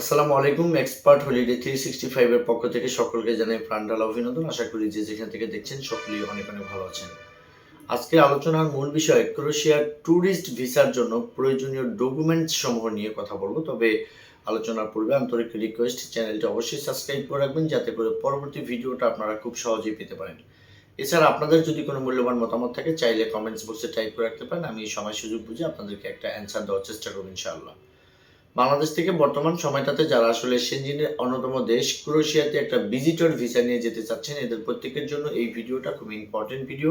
আসসালামু আলাইকুম, expert holiday three sixty ফাইভের পক্ষ থেকে সকলকে জানাই প্রাণঢালা অভিনন্দন। আশা করি যে যেখান থেকে দেখছেন সকলেই অনেক অনেক ভালো আছেন। আজকে আলোচনার মূল বিষয় ক্রোয়েশিয়ার ট্যুরিস্ট ভিসার জন্য প্রয়োজনীয় ডকুমেন্টস সমূহ নিয়ে কথা বলব। তবে আলোচনার পূর্বে আন্তরিক রিকোয়েস্ট চ্যানেলটি অবশ্যই সাবস্ক্রাইব করে রাখবেন, যাতে করে পরবর্তী ভিডিওটা আপনারা খুব সহজেই পেতে পারেন। এছাড়া আপনাদের যদি কোনো মূল্যবান মতামত থাকে, চাইলে কমেন্টস বক্সে টাইপ করে রাখতে পারেন। আমি সময় সুযোগ বুঝে আপনাদেরকে একটা অ্যান্সার দেওয়ার চেষ্টা করব, ইনশাআল্লাহ। বাংলাদেশ থেকে বর্তমান সময়টাতে যারা আসলে সেনজিনের অন্যতম দেশ, ক্রোয়েশিয়াতে একটা ভিজিটর ভিসা নিয়ে যেতে চাচ্ছেন, এদের প্রত্যেকের জন্য এই ভিডিওটা খুব ইম্পর্টেন্ট ভিডিও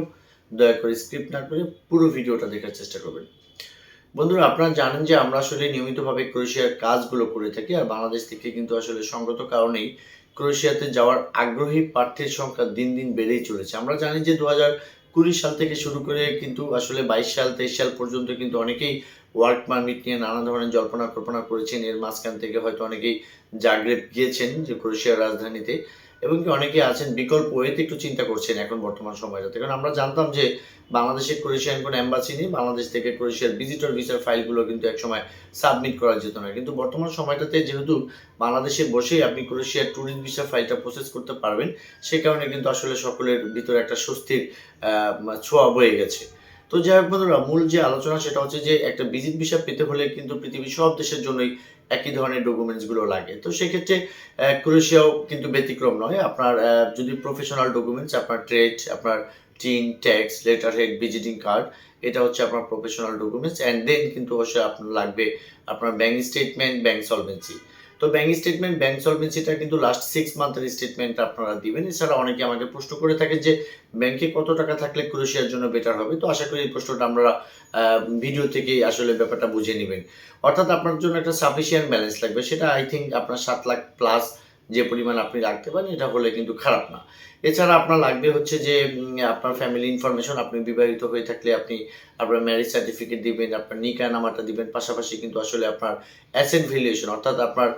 দয়া করে স্ক্রিপ্ট না করে পুরো ভিডিওটা দেখার চেষ্টা করবেন। বন্ধুরা, আপনারা জানেন যে আমরা আসলে নিয়মিতভাবে ক্রোয়েশিয়ার কাজগুলো করে থাকি আর বাংলাদেশ থেকে কিন্তু আসলে সঙ্গত কারণেই ক্রোয়েশিয়াতে যাওয়ার আগ্রহী প্রার্থীর সংখ্যা দিন দিন বেড়েই চলেছে। আমরা জানি যে দু হাজার কুড়ি সাল থেকে শুরু করে কিন্তু আসলে বাইশ সাল, তেইশ সাল পর্যন্ত কিন্তু অনেকেই ওয়ার্ক পারমিট নিয়ে নানা ধরনের জল্পনা কল্পনা করেছেন। এর মাঝখান থেকে হয়তো অনেকেই জাগ্রেব গিয়েছেন যে ক্রোয়েশিয়ার রাজধানীতে এবং কি অনেকে আছেন বিকল্প ওয়েতে একটু চিন্তা করছেন এখন বর্তমান সময়টাতে। কারণ আমরা জানতাম যে বাংলাদেশে ক্রোয়েশিয়ান কোনো অ্যাম্বাসি নেই, বাংলাদেশ থেকে ক্রোয়েশিয়ার ভিজিটর ভিসার ফাইলগুলো কিন্তু একসময় সাবমিট করা যেত না। কিন্তু বর্তমান সময়টাতে যেহেতু বাংলাদেশে বসেই আপনি ক্রোয়েশিয়ার ট্যুরিস্ট ভিসা ফাইলটা প্রসেস করতে পারবেন, সে কারণে কিন্তু আসলে সকলের ভিতরে একটা স্বস্তির ছোঁয়া বয়ে গেছে। তো যাই হোক বন্ধুরা, মূল যে আলোচনা সেটা হচ্ছে যে একটা ভিজিট ভিসা পেতে হলে কিন্তু পৃথিবীর সব দেশের জন্যই একই ধরনের ডকুমেন্টসগুলো লাগে। তো সেক্ষেত্রে ক্রোয়েশিয়াও কিন্তু ব্যতিক্রম নয়। আপনার যদি প্রফেশনাল ডকুমেন্টস আপনার ট্রেড আপনার TIN tax letter head visiting card এটা হচ্ছে আপনার প্রফেশনাল ডকুমেন্টস অ্যান্ড দেন কিন্তু অবশ্যই আপনার লাগবে আপনার ব্যাংক স্টেটমেন্ট ব্যাঙ্ক সলভেন্সি তো ব্যাংক স্টেটমেন্ট ব্যাংক সলভেন্সিটা কিন্তু লাস্ট সিক্স মান্থের স্টেটমেন্ট আপনারা দিবেন। এছাড়া অনেকে আমাকে প্রশ্ন করে থাকে যে ব্যাংকে কত টাকা থাকলে ক্রোশিয়ার জন্য বেটার হবে? তো আশা করি এই প্রশ্নটা আমরা ভিডিও থেকেই আসলে ব্যাপারটা বুঝে নেবেন। অর্থাৎ আপনার জন্য একটা সাফিসিয়েন্ট ব্যালেন্স লাগবে। সেটা আই থিঙ্ক আপনার সাত লাখ প্লাস যে পরিমাণ আপনি রাখতে পারেন, এটা হলে কিন্তু খারাপ না। এছাড়া আপনার লাগবে হচ্ছে যে আপনার ফ্যামিলি ইনফরমেশন আপনি বিবাহিত হয়ে থাকলে আপনি আপনার ম্যারেজ সার্টিফিকেট দিবেন, আপনার নিকা নামাটা দিবেন, পাশাপাশি কিন্তু আসলে আপনার অ্যাসেট ভ্যালুয়েশন অর্থাৎ আপনার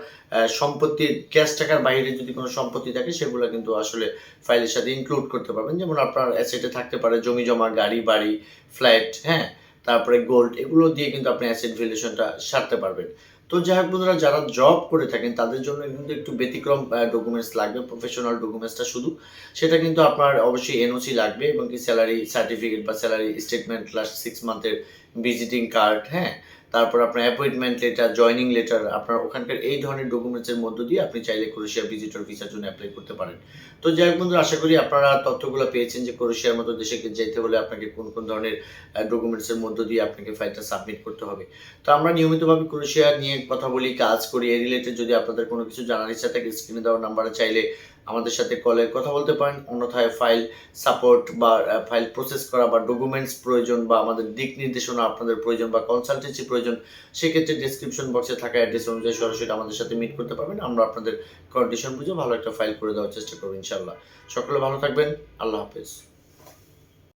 সম্পত্তির ক্যাশ টাকার বাইরে যদি কোনো সম্পত্তি থাকে, সেগুলো কিন্তু আসলে ফাইলের সাথে ইনক্লুড করতে পারবেন। যেমন আপনার অ্যাসেটে থাকতে পারে জমি জমা, গাড়ি, বাড়ি ফ্ল্যাট হ্যাঁ? তারপরে গোল্ড এগুলো দিয়ে কিন্তু আপনি অ্যাসেট ভ্যালুয়েশনটা সারতে পারবেন। তো যাই হোক বন্ধুরা, যারা জব করে থাকেন, তাদের জন্য কিন্তু একটু ব্যতিক্রম ডকুমেন্টস লাগবে। প্রফেশনাল ডকুমেন্টসটা শুধু। সেটা কিন্তু আপনার অবশ্যই এনওসি লাগবে এবং কি স্যালারি সার্টিফিকেট বা স্যালারি স্টেটমেন্ট লাস্ট সিক্স মান্থের ভিজিটিং কার্ড হ্যাঁ? তারপর আপনার অ্যাপয়েন্টমেন্ট লেটার জয়নিং লেটার আপনার ওখানকার এই ধরনের ডকুমেন্টসের মধ্য দিয়ে আপনি চাইলে ক্রোয়েশিয়া ভিজিটর ভিসার জন্য অ্যাপ্লাই করতে পারেন। তো যাই হোক বন্ধুরা, আশা করি আপনারা তথ্যগুলো পেয়েছেন যে ক্রোয়েশিয়ার মতো দেশে যেতে হলে আপনাকে কোন কোন ধরনের ডকুমেন্টসের মধ্য দিয়ে আপনাকে ফাইলটা সাবমিট করতে হবে। তো আমরা নিয়মিতভাবে ক্রোয়েশিয়া নিয়ে কথা বলি, কাজ করি এই রিলেটেড যদি আপনাদের কোনো কিছু জানার ইচ্ছা থাকে স্ক্রিনে দেওয়ার নাম্বারে চাইলে আমাদের সাথে কলে কথা বলতে পারেন, অন্যথায় ফাইল সাপোর্ট বা ফাইল প্রসেস করা বা ডকুমেন্টস প্রয়োজন বা আমাদের দিক নির্দেশনা আপনাদের প্রয়োজন বা কনসালটেন্সি প্রয়োজন, সেক্ষেত্রে ডিসক্রিপশন বক্সে থাকা অ্যাড্রেস অনুযায়ী সরাসরি আমাদের সাথে মিট করতে পারবেন। আমরা আপনাদের কন্ডিশন বুঝে ভালো একটা ফাইল করে দেওয়ার চেষ্টা করব ইনশাল্লাহ সকলে ভালো থাকবেন। আল্লাহ হাফেজ।